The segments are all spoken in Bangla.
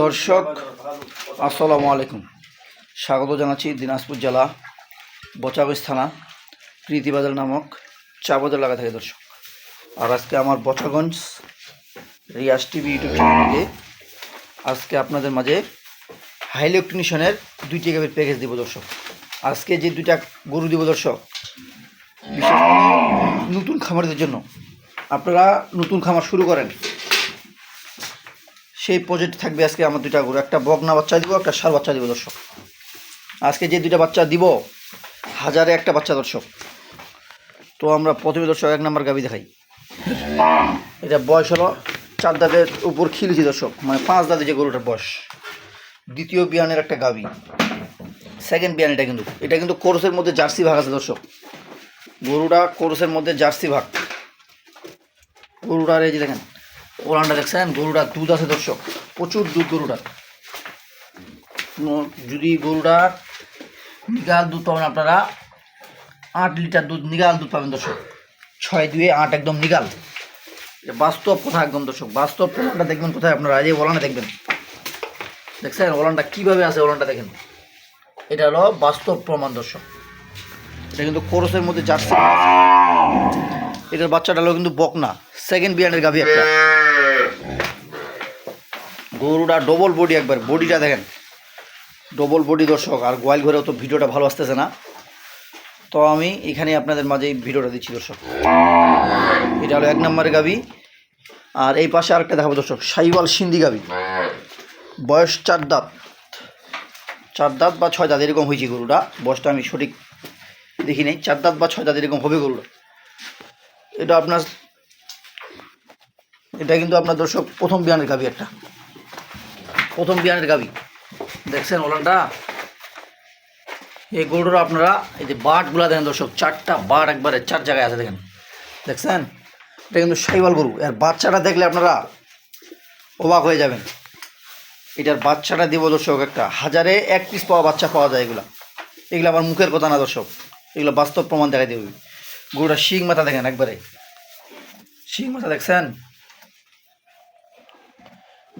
দর্শক, আসসালামু আলাইকুম। স্বাগত জানাচ্ছি দিনাজপুর জেলা বচাগঞ্জ থানা প্রীতিবাজার নামক চা বাজার লাগা থাকে দর্শক। আর আজকে আমার বচাগঞ্জ রিয়াজ টিভি ইউটিউব চ্যানেলে আজকে আপনাদের মাঝে হাই ইলেকট্রনিশনের দুইটি গাভীর প্যাকেজ দিব দর্শক। আজকে যে দুইটা গরু দিব দর্শক, বিশেষ করে নতুন খামারদের জন্য আপনারা নতুন খামার শুরু করেন। সেই প্রজেক্ট থাকবে আজকে আমার দুইটা গরু। একটা বগনা বাচ্চা দিব, একটা সার বাচ্চা দিব দর্শক। আজকে যে দুইটা বাচ্চা দিব, হাজারে একটা বাচ্চা দর্শক। তো আমরা প্রথমে দর্শক এক নম্বর গাবি দেখাই। এটা বয়স হলো চার দাঁতের উপর খিলেছি দর্শক মানে পাঁচ দাঁতে যে গরুটার বয়স। দ্বিতীয় বিয়ানের একটা গাবি সেকেন্ড বিয়ান এটা কিন্তু। এটা কিন্তু কোরসের মধ্যে জার্সি ভাগ আছে দর্শক। গরুটা কোরসের মধ্যে জার্সি ভাগ। গরুটার এই যে দেখেন ওলানটা দেখছেন? গরুটা দুধ আছে দর্শক। প্রচুর দুধ গরুটার। যদি গরুটা নিগাল দুধ পাবেন আপনারা, আট লিটার দুধ নিগাল দুধ পাবেন দর্শক। ছয় দুয়ে আট একদম নিগাল। বাস্তব কথা একদম দর্শক, বাস্তব প্রমাণটা দেখবেন কোথায় আপনারা, এই ওলানে দেখবেন। দেখছেন ওলানটা কীভাবে আছে, ওলানটা দেখেন। এটা হলো বাস্তব প্রমাণ দর্শক। এটা কিন্তু কোরসের মধ্যে জার্সি। এটার বাচ্চাটা হলো কিন্তু বকনা সেকেন্ড বিয়ানের গাভি একটা। গরুটা ডবল বডি একবার বডিটা দেখেন। ডবল বডি দর্শক, আর গোয়াল ঘরেও তো ভিডিওটা ভালো আসতেছে না। তো আমি এখানে আপনাদের মাঝে এই ভিডিওটা দিচ্ছি দর্শক। এটা হলো এক নম্বরের গাবি। আর এই পাশে আরেকটা দেখাবো দর্শক, সাইওয়াল সিন্ধি গাবি। বয়স চার দাঁত। চার দাঁত বা ছয় দাঁত, এরকম হয়েছে গরুটা। বয়সটা আমি সঠিক দেখি নাই। চার দাঁত বা ছয় দাঁত এরকম হবে গরুটা। এটা আপনার, এটা কিন্তু আপনার দর্শক প্রথম বিয়ানের গাবি একটা। প্রথম বিয়ানের গাবি। দেখছেন ওলানটা? এই গরুটা আপনারা এই যে বাটগুলা দেখেন দর্শক, চারটা বাট একবারে চার জায়গায় আছে দেখেন। দেখছেন? এটা কিন্তু সাইওয়াল গরু। এর বাচ্চাটা দেখলে আপনারা অবাক হয়ে যাবেন। এটার বাচ্চাটা দিব দর্শক একটা হাজারে এক পিস পাওয়া বাচ্চা পাওয়া যায় এগুলা। এগুলো আমার মুখের কথা না দর্শক। এগুলো বাস্তব প্রমাণ দেখাই দেবে গরুটা শিং মাথা দেখেন একবারে। শিং মাথা দেখছেন?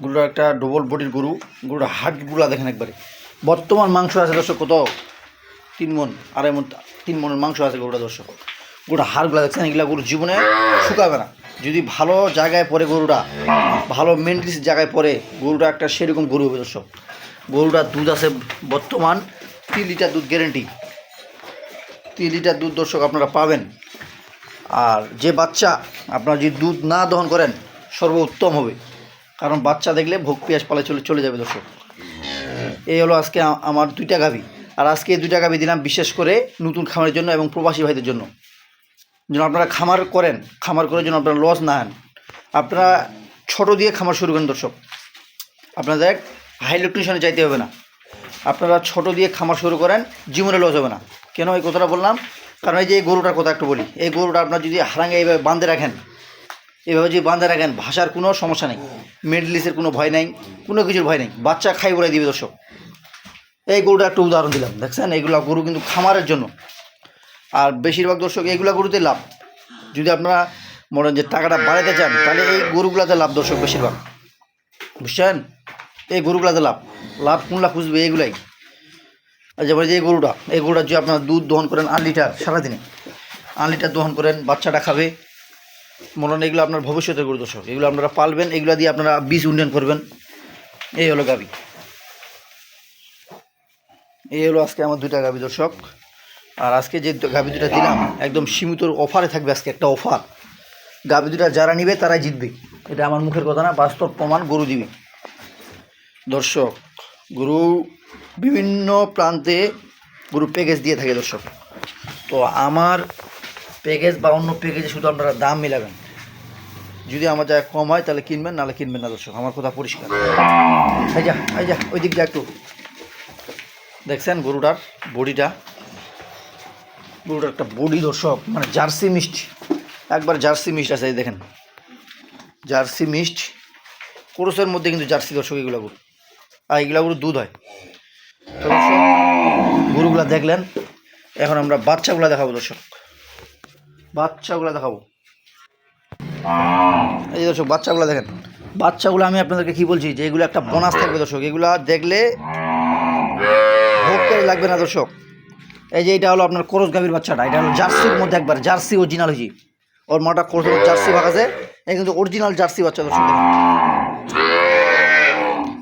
গরুটা একটা ডবল বডির গরু। গরুটা হাটগুলা দেখেন একবারে। বর্তমান মাংস আছে দর্শক কত? তিন মন, আড়াই মন, তিন মনের মাংস আছে গরুটা দর্শক। গরুটা হাড়গুলা দেখছেন, এগুলা গরু জীবনে শুকাবে না। যদি ভালো জায়গায় পড়ে গরুটা, ভালো মেন্টালিস জায়গায় পড়ে, গরুটা একটা সেরকম গরু হবে দর্শক। গরুটার দুধ আছে বর্তমান তিন লিটার দুধ গ্যারেন্টি তিন লিটার দুধ দর্শক আপনারা পাবেন। আর যে বাচ্চা আপনারা যদি দুধ না দহন করেন, সর্বোত্তম হবে। কারণ বাচ্চা দেখলে ভোগ পিয়াস পালে চলে চলে যাবে দর্শক। এই হলো আজকে আমার দুইটা গাভি। আর আজকে এই দুইটা গাভি দিলাম বিশেষ করে নতুন খামারের জন্য এবং প্রবাসী ভাইদের জন্য। যেন আপনারা খামার করেন, খামার করে যেন আপনারা লস না হন আপনারা ছোট দিয়ে খামার শুরু করেন দর্শক। আপনাদের হাই ইলেকট্রিশিয়ানে চাইতে হবে না। আপনারা ছোট দিয়ে খামার শুরু করেন, জীবনে লস হবে না। কেন এই কথাটা বললাম? কারণ এই যে এই গরুটার কথা একটু বলি। এই গরুটা আপনার যদি হারাঙ্গে এইভাবে বাঁধে রাখেন এভাবে যদি বাঁধে রাখেন, ভাষার কোনো সমস্যা নেই। মেডলিসের কোনো ভয় নেই, কোনো কিছুর ভয় নেই। বাচ্চা খাই বলে দিবে দর্শক। এই গরুটা একটা উদাহরণ দিলাম। দেখছেন? এইগুলা গরু কিন্তু খামারের জন্য। আর বেশিরভাগ দর্শক এইগুলা গরুতে লাভ। যদি আপনারা মনে যে টাকাটা বাড়াতে চান, তাহলে এই গরুগুলাতে লাভ দর্শক বেশিরভাগ। বুঝছেন? এই গরুগুলাতে লাভ। লাভ কোনলা খুঁজবে? এইগুলাই যেমন যে এই গরুটা এই গরুটা যদি আপনারা দুধ দহন করেন আট লিটার সারাদিনে, আট লিটার দহন করেন, বাচ্চাটা খাবে মনে এগুলো আপনার ভবিষ্যতের গরু দর্শক এগুলো আপনারা পালবেন, এগুলো দিয়ে আপনারা বীজ উন্নয়ন করবেন। এই হলো গাবি। এই হলো আজকে আমার দুইটা গাবি দর্শক। আর আজকে যে গাবি দুটা দিলাম, একদম সীমিত অফারে থাকবে আজকে একটা অফার। গাবি দুটা যারা নিবে, তারাই জিতবে। এটা আমার মুখের কথা না, বাস্তব প্রমাণ, গরু দিবে। দর্শক, গরু বিভিন্ন প্রান্তে গরু প্যাকেজ দিয়ে থাকে দর্শক। তো আমার প্যাকেজ বা অন্য প্যাকেজে শুধু আপনারা দাম মিলাবেন। যদি আমার জায়গায় কম হয়, তাহলে কিনবেন, নাহলে কিনবেন না দর্শক। আমার কথা পরিষ্কার। এই যা এই যা ওই দিক যা একটু। দেখছেন গরুটার বডিটা? গরুটার একটা বডি দর্শক মানে জার্সি মিষ্টি। একবার জার্সি মিষ্ট আছে, এই দেখেন। জার্সি মিষ্ট। কোরসের মধ্যে কিন্তু জার্সি দর্শক, এগুলো গরু। আর এগুলো গরু দুধ হয়। গরুগুলা দেখলেন। এখন আমরা বাচ্চাগুলা দেখাবো দর্শক। বাচ্চাগুলা দেখাবো। এই যে দর্শক, বাচ্চাগুলা দেখেন। বাচ্চাগুলো আমি আপনাদেরকে কি বলছি, যে এগুলো একটা বোনাস থাকবে দর্শক। এগুলো দেখলে ভোগ লাগবে না দর্শক। এই যে এটা হলো আপনার করস গাভীর বাচ্চাটা, এটা হলো জার্সির মধ্যে একবার, জার্সি অরিজিনাল হয়েছি। ওর মাটা করস জার্সি আছে। এই কিন্তু অরিজিনাল জার্সি বাচ্চা দর্শক দেখেন।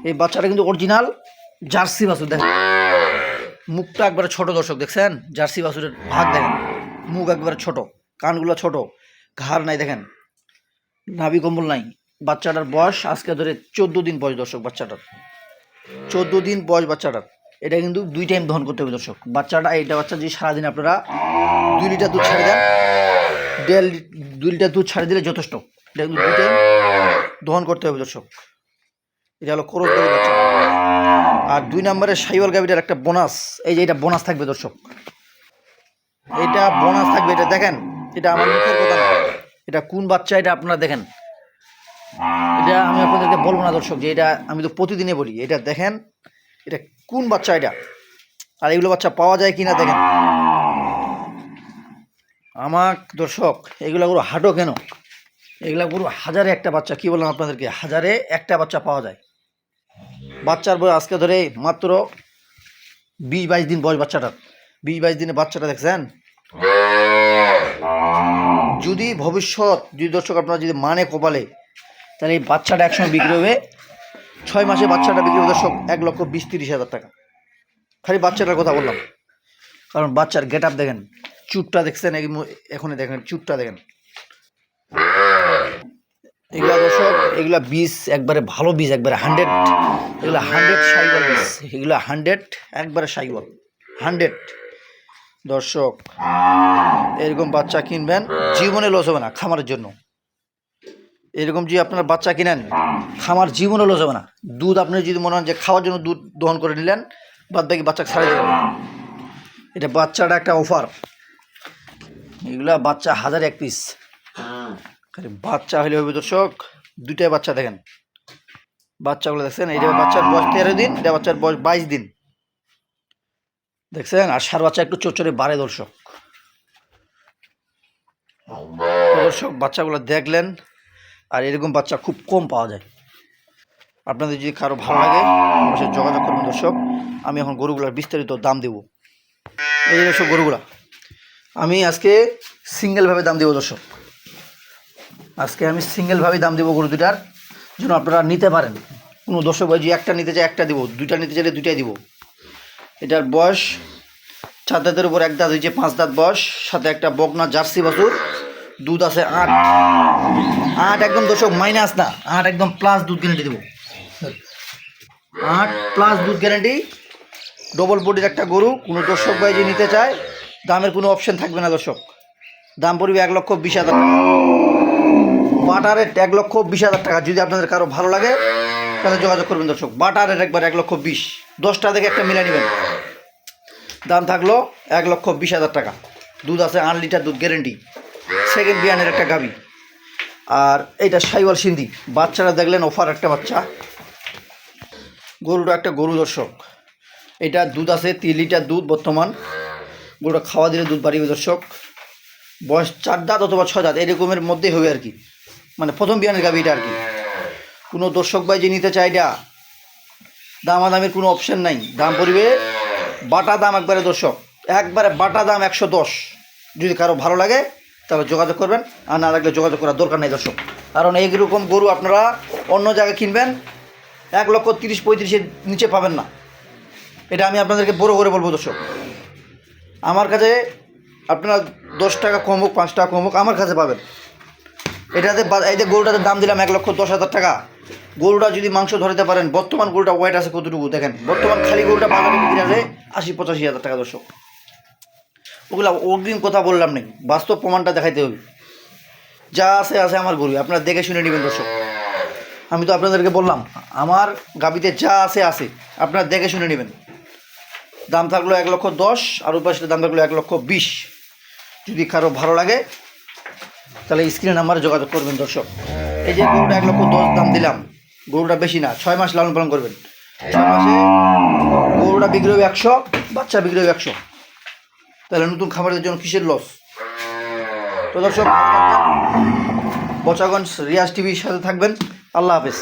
এই বাচ্চাটা কিন্তু অরিজিনাল জার্সি বাছুর, দেখেন। মুখটা একবারে ছোট দর্শক, দেখছেন? জার্সি বাছুরের ভাগ দেখেন। মুখ একবারে ছোট। কানগুলো ছোট, ঘাড় নাই দেখেন। নাভি কম্বল নাই। বাচ্চাটার বয়স আজকে ধরে চোদ্দ দিন বয়স দর্শক, বাচ্চাটার। চোদ্দ দিন বয়স বাচ্চাটার। এটা কিন্তু দুই টাইম দহন করতে হবে দর্শক। বাচ্চাটা, এইটা বাচ্চা যদি সারাদিন আপনারা দুই লিটার দুধ ছাড়ে দেন, দেড় দুই লিটার দুধ ছাড়ে দিলে যথেষ্ট। এটা কিন্তু দুই টাইম দহন করতে হবে দর্শক। এটা হলো করস বাচ্চা। আর দুই নম্বরে সাইওয়াল গাভীটার একটা বোনাস এই যে এটা বোনাস থাকবে দর্শক। এটা বোনাস থাকবে, এটা দেখেন। এটা আমার মুখের কথা না। এটা কোন বাচ্চা, এটা আপনারা দেখেন। এটা আমি আপনাদেরকে বলব না দর্শক যে এটা আমি তো প্রতিদিনে বলি, এটা দেখেন, এটা কোন বাচ্চা এটা? আর এগুলো বাচ্চা পাওয়া যায় কিনা দেখেন। আমার দর্শক, এগুলো গুলো হাঁটো কেন? এগুলা গরু হাজারে একটা বাচ্চা, কি বললাম আপনাদেরকে? হাজারে একটা বাচ্চা পাওয়া যায়। বাচ্চার বয়স আজকে ধরে মাত্র বিশ বাইশ দিন বয়স বাচ্চাটার। বিশ বাইশ দিনে বাচ্চাটা দেখছেন? যদি ভবিষ্যৎ, যদি দর্শক আপনারা যদি মানে কপালে, তাহলে এই বাচ্চাটা একসময় বিক্রি হবে। ছয় মাসে বাচ্চাটা বিক্রি হবে দর্শক এক লক্ষ বিশ তিরিশ হাজার টাকা। খালি বাচ্চাটার কথা বললাম। কারণ বাচ্চার গেট আপ দেখেন, চুটটা দেখছেন এখনই দেখেন, চুটটা দেখেন। এগুলা দর্শক, এগুলা বীজ, একবারে ভালো বীজ, একবারে হান্ড্রেড এগুলা হান্ড্রেড সাইবল বীজ। এগুলা হান্ড্রেড একবারে সাইবল। হান্ড্রেড দর্শক, এরকম বাচ্চা কিনবেন, জীবনে লস হবে না খামারের জন্য। এরকম যদি আপনার বাচ্চা কিনেন, খামার জীবনে লস হবে না। দুধ আপনি যদি মনে হন যে খাওয়ার জন্য দুধ দহন করে নিলেন, বাদ বাকি বাচ্চা ছাড়ে দেবেন এটা বাচ্চাটা একটা অফার। এগুলা বাচ্চা হাজার এক পিস। বাচ্চা হলে হবে দর্শক দুটাই বাচ্চা দেখেন। বাচ্চাগুলো দেখছেন এইটা বাচ্চার বয়স তেরো দিন, এটা বাচ্চার বয়স বাইশ দিন। দেখছেন? আর সার বাচ্চা একটু চোচরে বাড়ে দর্শক। দর্শক বাচ্চাগুলো দেখলেন আর এরকম বাচ্চা খুব কম পাওয়া যায়। আপনাদের যদি কারও ভালো লাগে আমার সাথে যোগাযোগ করবেন দর্শক। আমি এখন গরুগুলার বিস্তারিত দাম দেবো। এই যে দর্শক গরুগুলা। আমি আজকে সিঙ্গেলভাবে দাম দেবো দর্শক। আজকে আমি সিঙ্গেলভাবে দাম দেবো গরু দুটার জন্য আপনারা নিতে পারেন। কোনো দর্শক ভাই যদি একটা নিতে চাই একটা দিব। দুইটা নিতে চাইলে দুইটাই দিব। এটার বয়স চার দাঁতের উপর এক দাঁত হয়েছে পাঁচ দাঁত বয়স, সাথে একটা বকনা জার্সি বাছুর, দুধ আছে আট। আট একদম দর্শক মাইনাস না, আট একদম প্লাস দুধ গ্যারান্টি দেবো। আট প্লাস দুধ গ্যারান্টি ডবল বডির একটা গরু, কোনো দর্শক ভাই যে নিতে চায়, দামের কোনো অপশন থাকবে না দর্শক। দাম পড়বে এক লক্ষ বিশ হাজার টাকা। বাটারের এক লক্ষ বিশ হাজার টাকা, যদি আপনাদের কারও ভালো লাগে, তাহলে যোগাযোগ করবেন দর্শক। বাটারের একবার এক লক্ষ বিশ। দশটা থেকে একটা মিলে নেবেন। দাম থাকল এক লক্ষ বিশ হাজার টাকা। দুধ আছে আট লিটার দুধ গ্যারেন্টি সেকেন্ড বিয়ানের একটা গাবি। আর এইটা সাইওয়াল সিন্ধি। বাচ্চারা দেখলেন অফার একটা বাচ্চা। গরুটা একটা গরু দর্শক। এটা দুধ আছে তিন লিটার দুধ বর্তমান। গরুটা খাওয়া দিলে দুধ বাড়িবে দর্শক। বয়স চার দাঁত অথবা ছয় দাঁত, এরকমের মধ্যেই হবে আর কি। মানে প্রথম বিয়ানের গাভি এটা আর কি। কোনো দর্শক ভাই যে নিতে চায় এটা, দামাদামের কোনো অপশন নাই। দাম পড়বে বাটা দাম একবারে দর্শক, একবারে বাটা দাম একশো দশ। যদি কারও ভালো লাগে, তাহলে যোগাযোগ করবেন, আর না লাগলে যোগাযোগ করার দরকার নেই দর্শক। কারণ এইরকম গরু আপনারা অন্য জায়গায় কিনবেন, এক লক্ষ তিরিশ পঁয়ত্রিশের নিচে পাবেন না। এটা আমি আপনাদেরকে বড় করে বলব দর্শক। আমার কাছে আপনারা দশ টাকা কম হোক, পাঁচ টাকা কম হোক, আমার কাছে পাবেন। এটাতে এই যে গরুটাতে দাম দিলাম এক লক্ষ দশ হাজার টাকা। গরুটা যদি মাংস ধরাতে পারেন, বর্তমান গরুটা ওয়েট আছে কতটুকু? দেখেন, বর্তমান খালি গরুটা বাজারে বিক্রি আছে আশি পঁচাশি হাজার টাকা দর্শক। ওগুলা অগ্রিম কথা বললাম নেই বাস্তব প্রমাণটা দেখাইতে হবে। যা আছে আছে আমার গরু, আপনারা দেখে শুনে নেবেন দর্শক। আমি তো আপনাদেরকে বললাম, আমার গাবিতে যা আছে আছে, আপনারা দেখে শুনে নেবেন। দাম থাকল এক লক্ষ দশ, আর পাশে দাম থাকল এক লক্ষ বিশ। যদি কারও ভালো লাগে তাহলে স্ক্রিনে নাম্বারে যোগাযোগ করবেন দর্শক। এই যে গরুটা এক লক্ষ দশ দাম দিলাম, গরুটা বেশি না, ছয় মাস লালন পালন করবেন। ছয় মাসে গরুটা বিক্রি হবে একশো, বাচ্চা বিক্রি হবে একশো। তাহলে নতুন খাবারের জন্য কিসের লস তো দর্শক বচাগঞ্জ রিয়াজ টিভির সাথে থাকবেন। আল্লাহ হাফেজ।